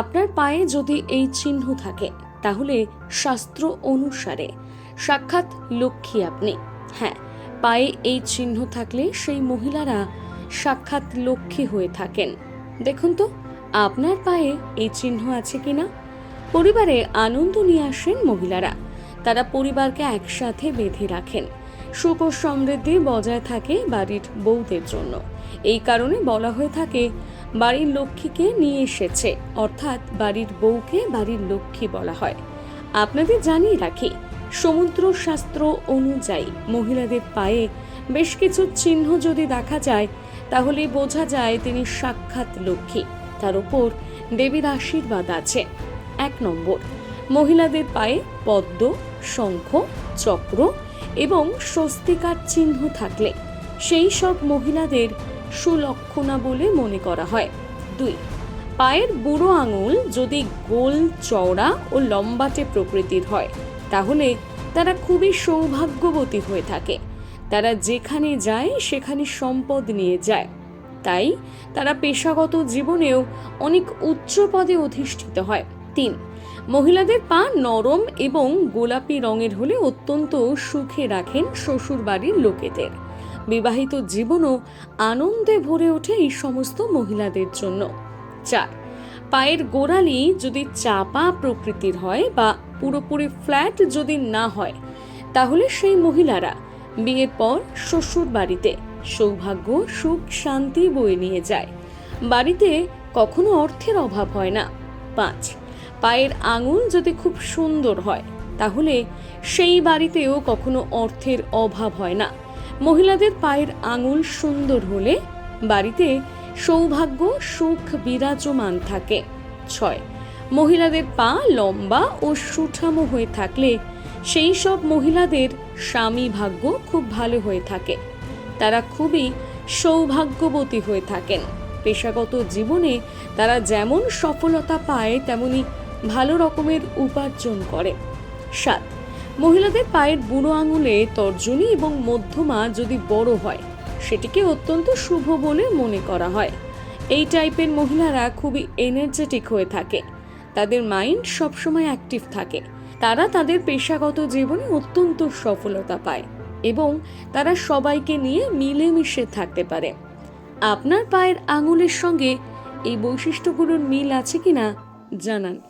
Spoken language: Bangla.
আপনার পায়ে যদি এই চিহ্ন থাকে, তাহলে শাস্ত্র অনুসারে সাক্ষাৎ লক্ষ্মী আপনি। হ্যাঁ পায়ে এই চিহ্ন থাকলে সেই মহিলারা সাক্ষাৎ লক্ষ্মী হয়ে থাকেন। দেখুন তো, আপনার পায়ে এই চিহ্ন আছে কিনা? পরিবারে আনন্দ নিয়ে আসেন মহিলারা। তারা পরিবারকে একসাথে বেঁধে রাখেন। সুখ ও সমৃদ্ধি বজায় থাকে বাড়ির বউদের জন্য। এই কারণে বলা হয়ে থাকে বাড়ির লক্ষ্মীকে নিয়ে এসেছে। অর্থাৎ বাড়ির বউকে বাড়ির লক্ষ্মী বলা হয়। আপনাদের জানিয়ে রাখি, সমুদ্র শাস্ত্র অনুযায়ী মহিলাদের পায়ে বেশ কিছু চিহ্ন যদি দেখা যায়, তাহলে বোঝা যায় তিনি সাক্ষাৎ লক্ষ্মী। তার উপর দেবীর আশীর্বাদ আছে। এক নম্বর, মহিলাদের পায়ে পদ্ম, শঙ্খ, চক্র এবং স্বস্তিকার চিহ্ন থাকলে সেই সব মহিলাদের সুলক্ষণা বলে মনে করা হয়। দুই, পায়ের বুড়ো আঙুল যদি গোল, চওড়া ও লম্বাটে প্রকৃতির হয়, তাহলে তারা খুবই সৌভাগ্যবতী হয়ে থাকে। তারা যেখানে যায়, সেখানে সম্পদ নিয়ে যায়। তাই তারা পেশাগত জীবনেও অনেক উচ্চ পদে অধিষ্ঠিত হয়। তিন, মহিলাদের পা নরম এবং গোলাপি রঙের হলে অত্যন্ত সুখে রাখেন শ্বশুর বাড়ির লোকেদের। বিবাহিত জীবনও আনন্দে ভরে ওঠে এই সমস্ত মহিলাদের জন্য। চার, পায়ের গোড়ালি যদি চাপা প্রকৃতির হয় বা পুরোপুরি ফ্ল্যাট যদি না হয়, তাহলে সেই মহিলারা বিয়ের পর শ্বশুর বাড়িতে সৌভাগ্য, সুখ, শান্তি বয়ে নিয়ে যায়। বাড়িতে কখনো অর্থের অভাব হয় না। পাঁচ, পায়ের আঙুল যদি খুব সুন্দর হয়, তাহলে সেই বাড়িতেও কখনো অর্থের অভাব হয় না। মহিলাদের পায়ের আঙুল সুন্দর হলে বাড়িতে সৌভাগ্য, সুখ বিরাজমান থাকে। ছয়, মহিলাদের পা লম্বা ও সুঠামো হয়ে থাকলে সেই সব মহিলাদের স্বামী ভাগ্য খুব ভালো হয়ে থাকে। তারা খুবই সৌভাগ্যবতী হয়ে থাকেন। পেশাগত জীবনে তারা যেমন সফলতা পায়, তেমনি ভালো রকমের উপার্জন করে। সাত মহিলাদের পায়ের বুড়ো আঙুলে তর্জনী এবং মধ্যমা যদি বড় হয়, সেটিকে অত্যন্ত শুভ বলে মনে করা হয়। এই টাইপের মহিলারা খুবই এনার্জেটিক হয়ে থাকে। তাদের মাইন্ড সবসময় অ্যাক্টিভ থাকে। তারা তাদের পেশাগত জীবনে অত্যন্ত সফলতা পায় এবং তারা সবাইকে নিয়ে মিলেমিশে থাকতে পারে। আপনার পায়ের আঙুলের সঙ্গে এই বৈশিষ্ট্যগুলোর মিল আছে কিনা জানান।